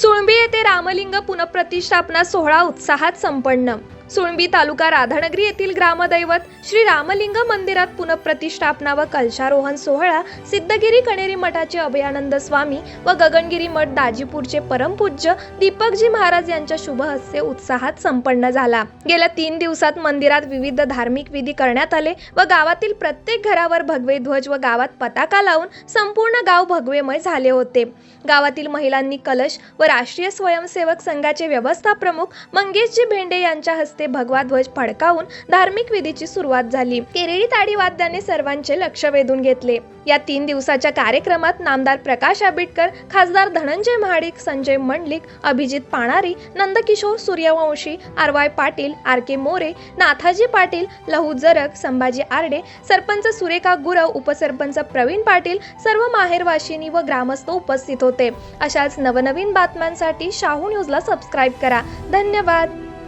सुळंबी येथे रामलिंग पुनप्रतिष्ठापना सोहळा उत्साहात संपन्न. सुळंबी तालुका राधानगरी येथील ग्रामदैवत श्री रामलिंग मंदिरात पुनप्रतिष्ठापना व कलशारोहण सोहळा सिद्धगिरी कणेरी मठाचे अभयानंद स्वामी व गगनगिरी मठ दाजीपूरचे परमपूज्य दीपकजी महाराज यांच्या शुभ हस्ते उत्साहात संपन्न झाला. गेल्या तीन दिवसात मंदिरात विविध धार्मिक विधी करण्यात आले व गावातील प्रत्येक घरावर भगवे ध्वज व गावात पताका लावून संपूर्ण गाव भगवेमय झाले होते. गावातील महिलांनी कलश व राष्ट्रीय स्वयंसेवक संघाचे व्यवस्था प्रमुख मंगेशजी भेंडे यांच्या हस्ते भगवा ध्वज फडकावून धार्मिक विधीची सुरुवात झाली. केरळी ताडी वाद्याने सर्वांचे लक्ष वेधून घेतले. या तीन दिवसाच्या कार्यक्रमात नामदार प्रकाश आंबेडकर खासदार Dhananjay Mahadik Sanjay Mandlik Abhijit Panari Nandkishore Suryavanshi R Y Patil R K More Nathaji Patil Lahu Jarag Sambhaji Arde sarpanch Surekha Gurav उपसरपंच प्रवीण पाटील सर्व माहेरवाशिनी व ग्रामस्थ उपस्थित होते. अशाच नवनवीन बातम्यांसाठी शाहू न्यूजला सबस्क्राईब करा. धन्यवाद.